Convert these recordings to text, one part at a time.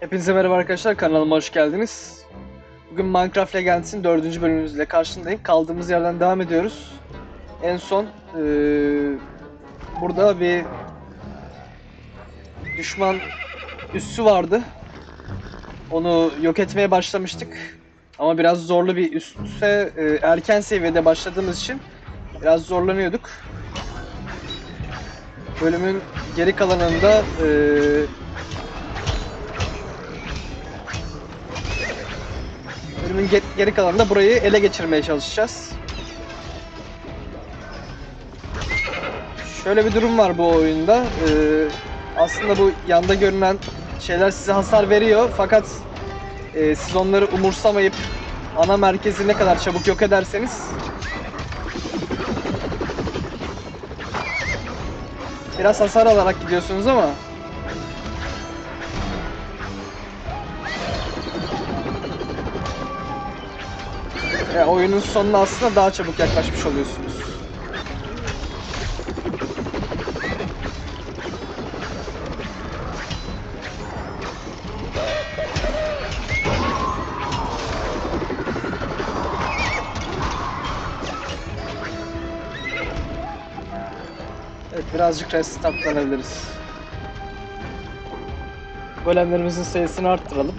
Hepinize merhaba arkadaşlar, kanalıma hoş geldiniz. Bugün Minecraft Legends'in dördüncü bölümümüzle karşındayım. Kaldığımız yerden devam ediyoruz. En son eee, burada bir düşman üssü vardı. Onu yok etmeye başlamıştık. Ama biraz zorlu bir üsse eee, erken seviyede başladığımız için biraz zorlanıyorduk. Bölümün geri kalanında eee Bölümün ge- geri kalanında burayı ele geçirmeye çalışacağız. Şöyle bir durum var bu oyunda. Ee, aslında bu yanda görünen şeyler size hasar veriyor fakat e, siz onları umursamayıp ana merkezi ne kadar çabuk yok ederseniz biraz hasar alarak gidiyorsunuz ama Ya oyunun sonuna aslında daha çabuk yaklaşmış oluyorsunuz. Birazcık restartlanabiliriz. Golemlerimizin sayısını arttıralım.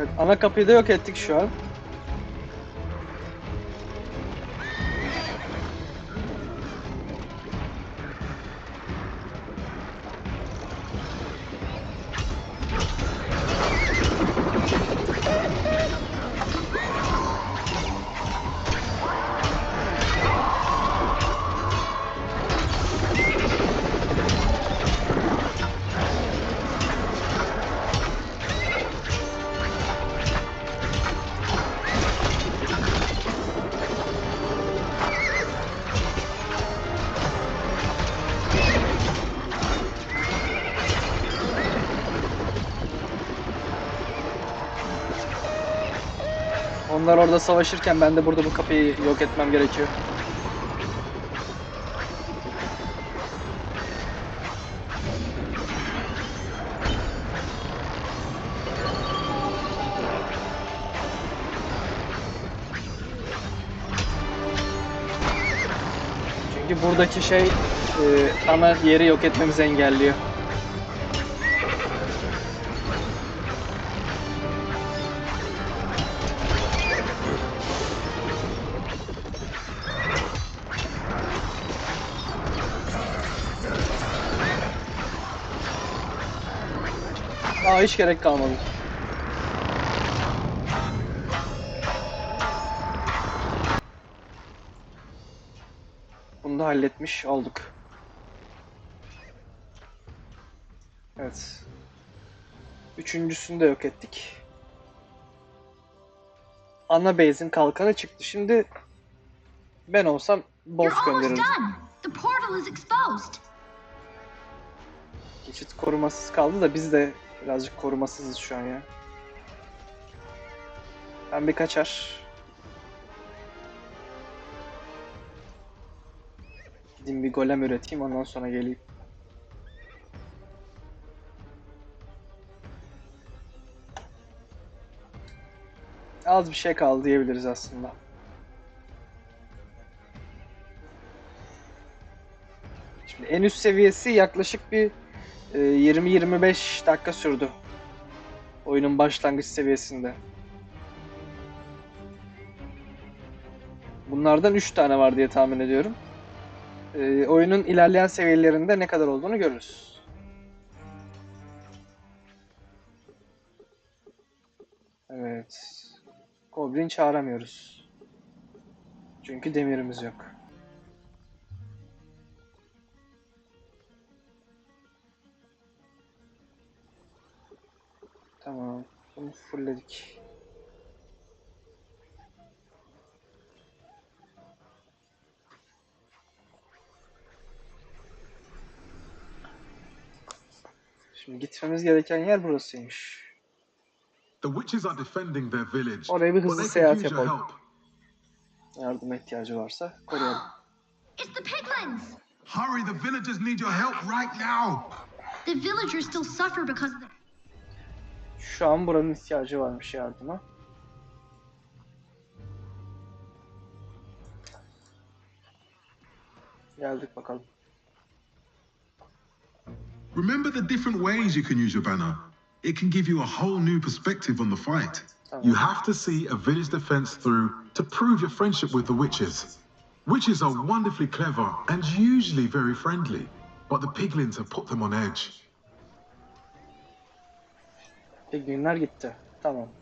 Evet, ana kapıyı da yok ettik şu an. Onlar orada savaşırken ben de burada bu kapıyı yok etmem gerekiyor. Çünkü buradaki şey e, ana yeri yok etmemizi engelliyor. Aa hiç gerek kalmadı. Bunu da halletmiş olduk. Evet. Üçüncüsünü de yok ettik. Ana base'in kalkanı çıktı. Şimdi ben olsam boss gönderirdim. Geçit korumasız kaldı da biz de Birazcık korumasızız şu an ya. Ben bir kaçar. Gideyim bir golem üreteyim ondan sonra geleyim. Az bir şey kaldı diyebiliriz aslında. Şimdi en üst seviyesi yaklaşık bir e, 20-25 dakika sürdü. Oyunun başlangıç seviyesinde. Bunlardan 3 tane var diye tahmin ediyorum. E, oyunun ilerleyen seviyelerinde ne kadar olduğunu görürüz. Evet. Goblin çağıramıyoruz. Çünkü demirimiz yok. Tamam. Bunu fullledik. Şimdi gitmemiz gereken yer burasıymış. The witches are defending their village, Oraya bir hızlı they seyahat yapalım. help. Yardıma ihtiyacı varsa koruyalım. It's the piglins! Hurry, the villagers need your help right now. The villagers still suffer because of the. Şu an buranın ihtiyacı varmış yardıma. Geldik bakalım. Remember the different ways you can use your banner. It can give you a whole new perspective on the fight. You have to see a village defense through to prove your friendship with the witches. Witches are wonderfully clever and usually very friendly, but the piglins have put them on edge. Piglinler gitti. Tamam.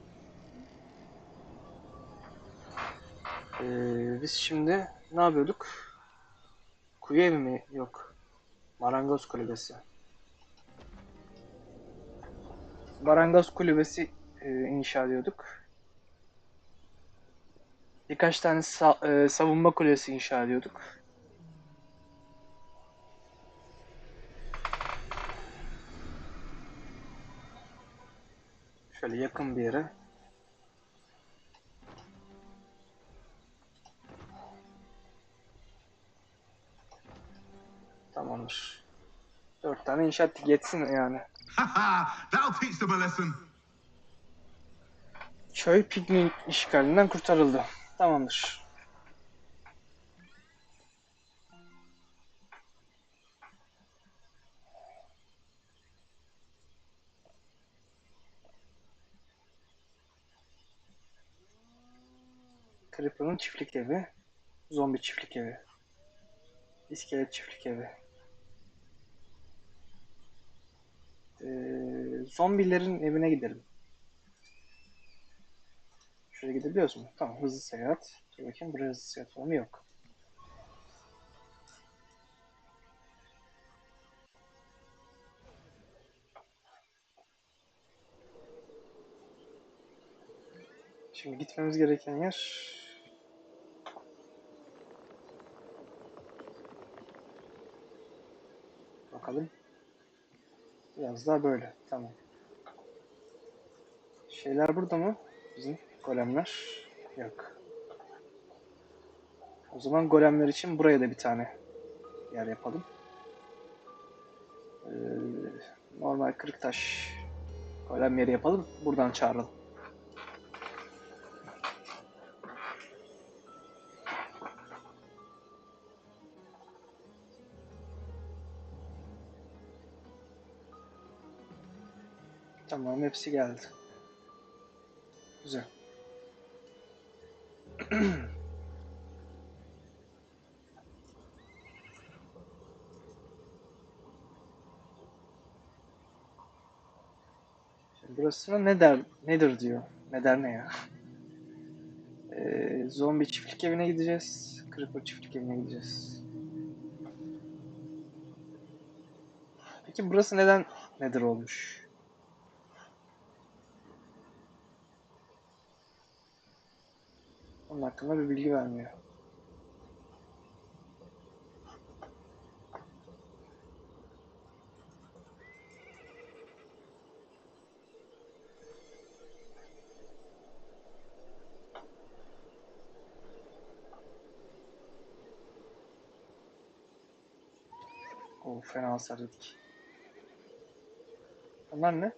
Ee, biz şimdi ne yapıyorduk? Kuyu evi mi? Yok. Marangoz kulübesi. Marangoz kulübesi e, inşa ediyorduk. Birkaç tane sa- e, savunma kulesi inşa ediyorduk. Şöyle yakın bir yere. Tamamdır. Dört tane inşaat yetsin yani. That'll teach them a lesson. Köy Pigmin işgalinden kurtarıldı. Tamamdır. Creeper'ın çiftlik evi, zombi çiftlik evi, iskelet çiftlik evi. Ee, zombilerin evine gidelim. Şuraya gidebiliyoruz mu? Tamam hızlı seyahat. Dur bakayım buraya hızlı seyahat var? Yok. Şimdi gitmemiz gereken yer Bakalım. Biraz daha böyle. Tamam. Şeyler burada mı? Bizim golemler. Yok. O zaman golemler için buraya da bir tane yer yapalım. Ee, normal kırık taş golem yeri yapalım. Buradan çağıralım. Tamam hepsi geldi. Güzel. Burasına ne der, nedir diyor. Ne der ne ya? Ee, zombi çiftlik evine gideceğiz. Creeper çiftlik evine gideceğiz. Peki burası neden nedir olmuş? Onun hakkında bir bilgi vermiyor. O fena hasar yedik. Onlar ne?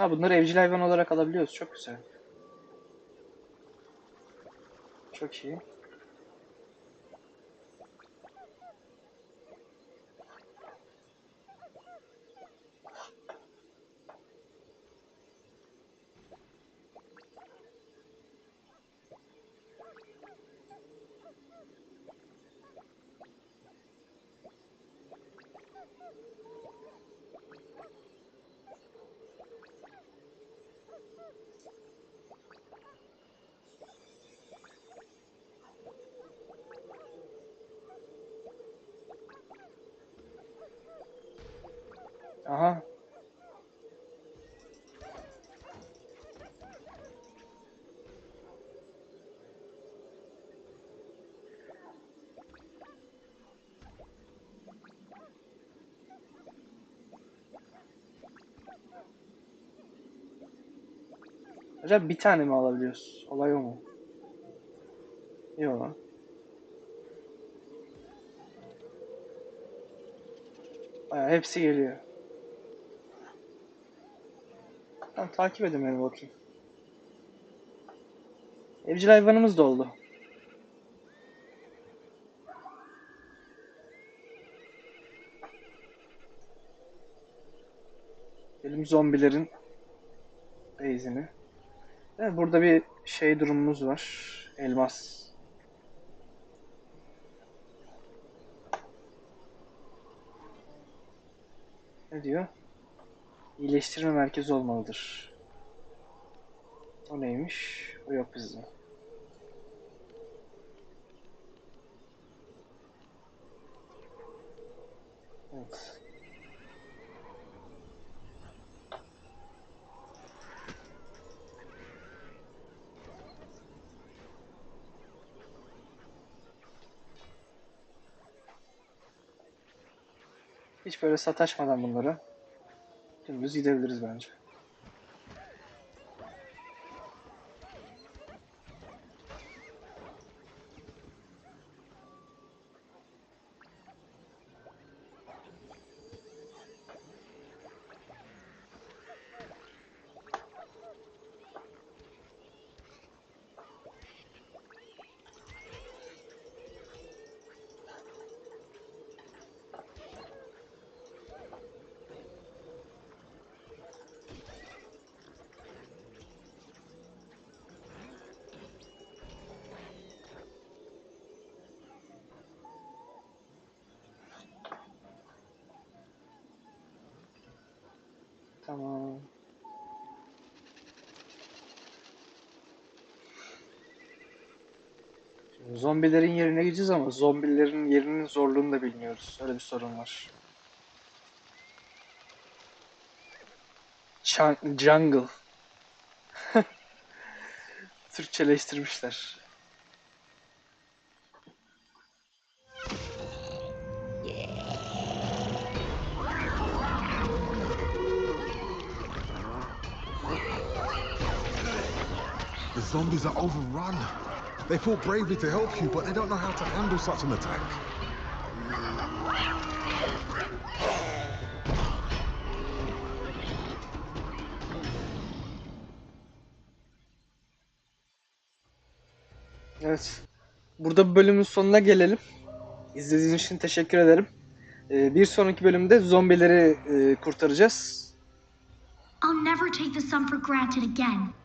Ha bunları evcil hayvan olarak alabiliyoruz. Çok güzel. Çok iyi. Aha. Acaba bir tane mi alabiliyoruz? Olay o mu? Yok. Hepsi geliyor. Tamam takip edin beni bakayım. Evcil hayvanımız da oldu. Elim zombilerin base'ini. Evet, burada bir şey durumumuz var. Elmas. Ne diyor? İyileştirme merkezi olmalıdır. O neymiş? O yok bizde. Evet. Hiç böyle sataşmadan bunları dümdüz gidebiliriz bence. Tamam. Zombilerin yerine gideceğiz ama zombilerin yerinin zorluğunu da bilmiyoruz. Öyle bir sorun var. Jungle. Türkçeleştirmişler. Zombies are overrun. They fought bravely to help you, but they don't know how to handle such an attack. Evet. Burada bu bölümün sonuna gelelim. İzlediğiniz için teşekkür ederim. Ee, bir sonraki bölümde zombileri e, kurtaracağız. I'll never take the sun for granted again.